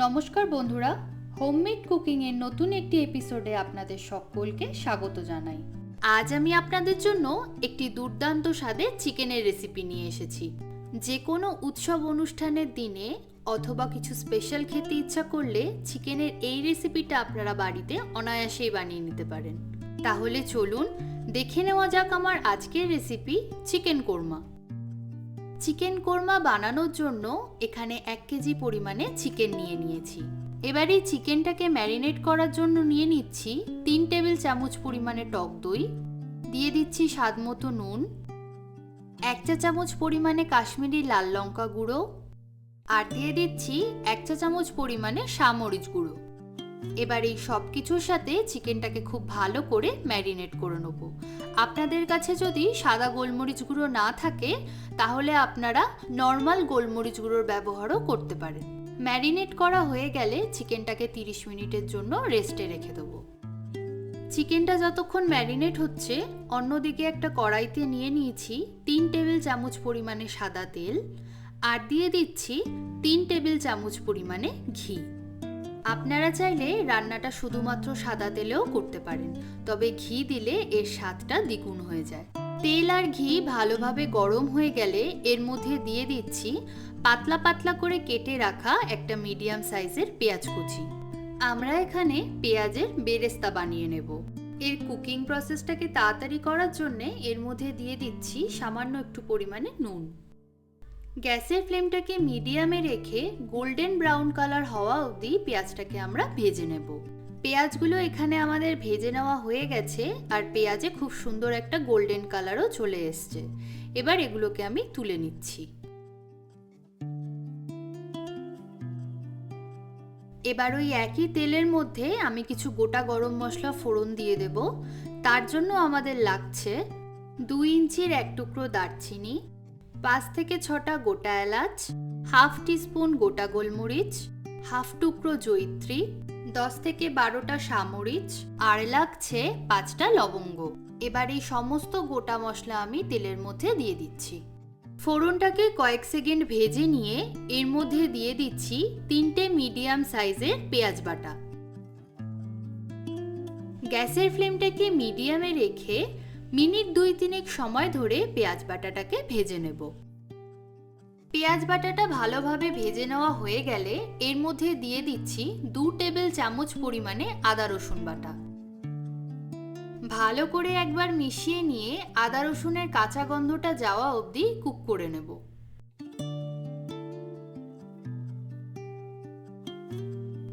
নমস্কার বন্ধুরা হোমমেড কুকিংয়ের নতুন একটি এপিসোডে আপনাদের সকলকে স্বাগত জানাই। আজ আমি আপনাদের জন্য একটি দুর্দান্ত স্বাদের চিকেনের রেসিপি নিয়ে এসেছি। যে কোনো উৎসব অনুষ্ঠানের দিনে অথবা কিছু স্পেশাল খেতে ইচ্ছা করলে চিকেনের এই রেসিপিটা আপনারা বাড়িতে অনায়াসেই বানিয়ে নিতে পারেন। তাহলে চলুন দেখে নেওয়া যাক আমার আজকের recipe chicken korma chicken korma বানানোর জন্য এখানে এক কেজি পরিমাণে চিকেন নিয়ে নিয়েছি। এবার চিকেনটাকে ম্যারিনেট করার জন্য নিয়ে নিচ্ছি তিন টেবিল চামচ পরিমাণে টক দই, দিয়ে দিচ্ছি স্বাদ মতো নুন, এক চা চামচ পরিমাণে কাশ্মীরি লাল লঙ্কা গুঁড়ো আর দিয়ে দিচ্ছি এক চা চামচ পরিমাণে সামরিচ গুঁড়ো। এবার এই সব কিছুর সাথে চিকেনটাকে খুব ভালো করে ম্যারিনেট করে নেব। আপনাদের কাছে যদি সাদা গোলমরিচ গুঁড়ো না থাকে, তাহলে আপনারা নর্মাল গোলমরিচ গুঁড়োর ব্যবহারও করতে পারেন। ম্যারিনেট করা হয়ে গেলে চিকেনটাকে 30 মিনিটের জন্য রেস্টে রেখে দেবো। চিকেনটা যতক্ষণ ম্যারিনেট হচ্ছে, অন্যদিকে একটা কড়াইতে নিয়ে নিয়েছি তিন টেবিল চামচ পরিমাণে সাদা তেল, আর দিয়ে দিচ্ছি তিন টেবিল চামচ পরিমাণে ঘি। আপনারা চাইলে রান্নাটা শুধুমাত্র সাদা তেলেও করতে পারেন, তবে ঘি দিলে এর স্বাদটা দ্বিগুণ হয়ে যায়। তেল আর ঘি ভালোভাবে গরম হয়ে গেলে এর মধ্যে দিয়ে দিচ্ছি পাতলা পাতলা করে কেটে রাখা একটা মিডিয়াম সাইজের পেঁয়াজ কুচি। আমরা এখানে পেঁয়াজের বেরেস্তা বানিয়ে নেব। এর কুকিং প্রসেসটাকে তাড়াতাড়ি করার জন্যে এর মধ্যে দিয়ে দিচ্ছি সামান্য একটু পরিমাণে নুন। গ্যাসের ফ্লেমটাকে মিডিয়ামে রেখে গোল্ডেন ব্রাউন কালার হওয়া অবধি পেঁয়াজটাকে আমরা ভেজে নেব। পেঁয়াজগুলো এখানে আমাদের ভেজে নেওয়া হয়ে গেছে আর পেঁয়াজে খুব সুন্দর একটা গোল্ডেন কালারও চলে এসছে। এবার এগুলোকে আমি তুলে নিচ্ছি। এবার ওই একই তেলের মধ্যে আমি কিছু গোটা গরম মশলা ফোড়ন দিয়ে দেব। তার জন্য আমাদের লাগছে দুই ইঞ্চির এক টুকরো দারচিনি পাঁচ থেকে ছটা গোটা এলাচ, হাফ টিস্পুন গোটা গোলমরিচ, হাফ টুকরো জৈত্রী, দশ থেকে বারোটা সামরিচ আর লাগছে পাঁচটা লবঙ্গ। এবার এই সমস্ত গোটা মশলা আমি তেলের মধ্যে দিয়ে দিচ্ছি। ফোড়নটাকে কয়েক সেকেন্ড ভেজে নিয়ে এর মধ্যে দিয়ে দিচ্ছি তিনটে মিডিয়াম সাইজের পেঁয়াজ বাটা। গ্যাসের ফ্লেমটাকে মিডিয়ামে রেখে মিনিট দুই তিনেক সময় ধরে পেঁয়াজ বাটাটাকে ভেজে নেব। পেঁয়াজ বাটাটা ভালোভাবে ভেজে নেওয়া হয়ে গেলে এর মধ্যে দিয়ে দিচ্ছি দু টেবিল চামচ পরিমাণে আদা রসুন বাটা। ভালো করে একবার মিশিয়ে নিয়ে আদা রসুনের কাঁচা গন্ধটা যাওয়া অবধি কুক করে নেব।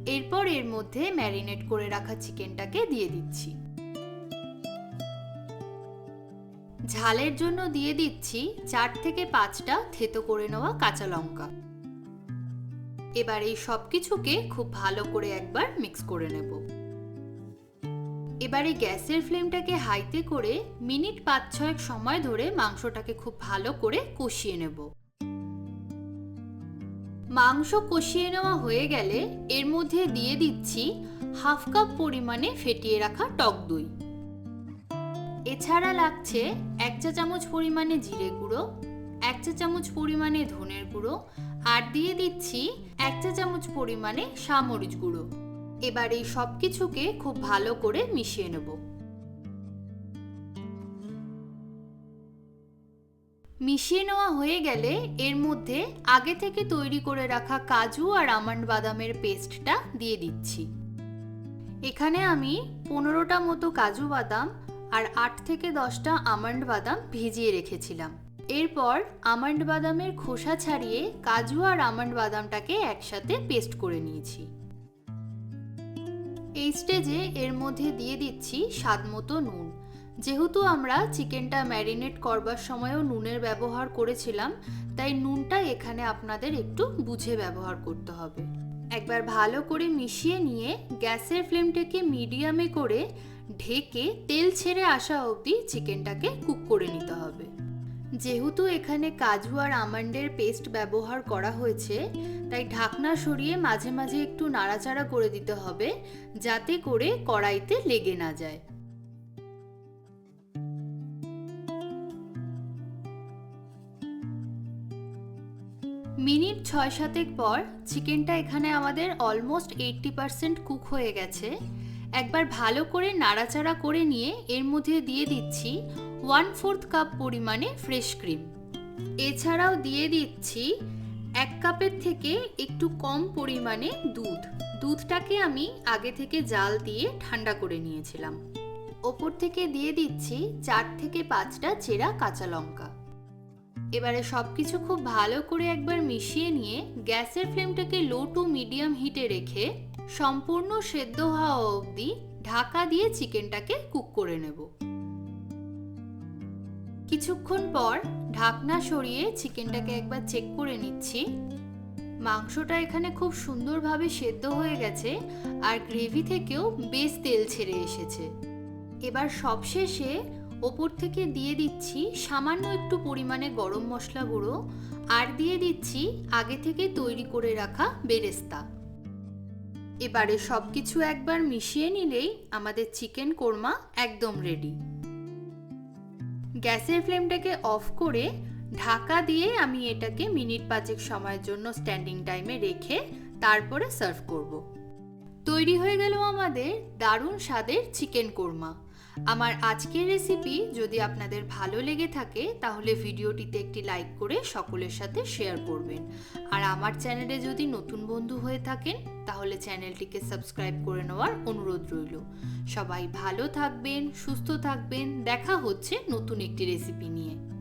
এরপর এর মধ্যে ম্যারিনেট করে রাখা চিকেনটাকে দিয়ে দিচ্ছি। ঝালের জন্য দিয়ে দিচ্ছি চার থেকে পাঁচটা থেতো করে নেওয়া কাঁচা লঙ্কা। এবার এই সব কিছুকে খুব ভালো করে একবার মিক্স করে নেব। এবারে গ্যাসের ফ্লেমটাকে হাইতে করে মিনিট পাঁচ ছয়েক সময় ধরে মাংসটাকে খুব ভালো করে কষিয়ে নেব। মাংস কষিয়ে নেওয়া হয়ে গেলে এর মধ্যে দিয়ে দিচ্ছি হাফ কাপ পরিমাণে ফেটিয়ে রাখা টক দই। এছাড়া লাগছে এক চা চামচ পরিমাণে জিরে গুঁড়ো, এক চা চামচ পরিমাণে ধনের গুঁড়ো আর দিয়ে দিচ্ছি এক চা চামচ পরিমাণে সামরিচ গুঁড়ো। এবার এই সব কিছুকে খুব ভালো করে মিশিয়ে নেব। মিশিয়ে নেওয়া হয়ে গেলে এর মধ্যে আগে থেকে তৈরি করে রাখা কাজু আর আমন্ড বাদামের পেস্টটা দিয়ে দিচ্ছি। এখানে আমি পনেরোটা মতো কাজু বাদাম আর আট থেকে দশটা আমন্ড বাদাম ভিজিয়ে রেখেছিলাম। এরপর আমন্ড বাদামের খোসা ছাড়িয়ে কাজু আর আমন্ড বাদামটাকে একসাথে পেস্ট করে নিয়েছি। এই স্টেজে এর মধ্যে দিয়ে দিচ্ছি স্বাদ মতো নুন। যেহেতু আমরা চিকেনটা ম্যারিনেট করবার সময়ও নুনের ব্যবহার করেছিলাম, তাই নুনটা এখানে আপনাদের একটু বুঝে ব্যবহার করতে হবে। একবার ভালো করে মিশিয়ে নিয়ে গ্যাসের ফ্লেমটাকে মিডিয়ামে করে ঢেকে তেল ছেড়ে আসা অবধি চিকেনটাকে কুক করে নিতে হবে। যেহেতু এখানে কাজু আর আমন্ডের পেস্ট ব্যবহার করা হয়েছে, তাই ঢাকনা সরিয়ে মাঝে মাঝে একটু নাড়াচাড়া করে দিতে হবে, যাতে করে কড়াইতে লেগে না যায়। মিনিট ছয় সাতেক পর চিকেনটা এখানে আমাদের অলমোস্ট এইট্টি পারসেন্ট কুক হয়ে গেছে। একবার ভালো করে নাড়াচাড়া করে নিয়ে এর মধ্যে দিয়ে দিচ্ছি ওয়ান ফোর্থ কাপ পরিমাণে ফ্রেশ ক্রিম এছাড়াও দিয়ে দিচ্ছি এক কাপের থেকে একটু কম পরিমাণে দুধ। দুধটাকে আমি আগে থেকে জাল দিয়ে ঠান্ডা করে নিয়েছিলাম। ওপর থেকে দিয়ে দিচ্ছি চার থেকে পাঁচটা চেরা কাঁচা লঙ্কা। এবারে সব কিছু খুব ভালো করে একবার মিশিয়ে নিয়ে গ্যাসের ফ্লেমটাকে লো টু মিডিয়াম হিটে রেখে সম্পূর্ণ সেদ্ধ হওয়া অবধি ঢাকা দিয়ে চিকেনটাকে কুক করে নেব। কিছুক্ষণ পর ঢাকনা সরিয়ে চিকেনটাকে একবার চেক করে নিচ্ছি। মাংসটা এখানে খুব সুন্দরভাবে সেদ্ধ হয়ে গেছে আর গ্রেভি থেকেও বেশ তেল ছেড়ে এসেছে। এবার সবশেষে ওপর থেকে দিয়ে দিচ্ছি সামান্য একটু পরিমাণে গরম মশলা গুঁড়ো আর দিয়ে দিচ্ছি আগে থেকে তৈরি করে রাখা বেরেস্তা। এবারে সব কিছু একবার মিশিয়ে নিলেই আমাদের চিকেন কোরমা একদম রেডি গ্যাসের ফ্লেমটাকে অফ করে ঢাকা দিয়ে আমি এটাকে মিনিট পাঁচেক সময়ের জন্য স্ট্যান্ডিং টাইমে রেখে তারপরে সার্ভ করব। তৈরি হয়ে গেল আমাদের দারুণ স্বাদের চিকেন কোরমা। আমার আজকের রেসিপি যদি আপনাদের ভালো লেগে থাকে, তাহলে ভিডিওটিতে একটি লাইক করে সকলের সাথে শেয়ার করবেন। আর আমার চ্যানেলে যদি নতুন বন্ধু হয়ে থাকেন তাহলে চ্যানেলটিকে সাবস্ক্রাইব করে নেওয়ার অনুরোধ রইল। সবাই ভালো থাকবেন, সুস্থ থাকবেন। দেখা হচ্ছে নতুন একটি রেসিপি নিয়ে।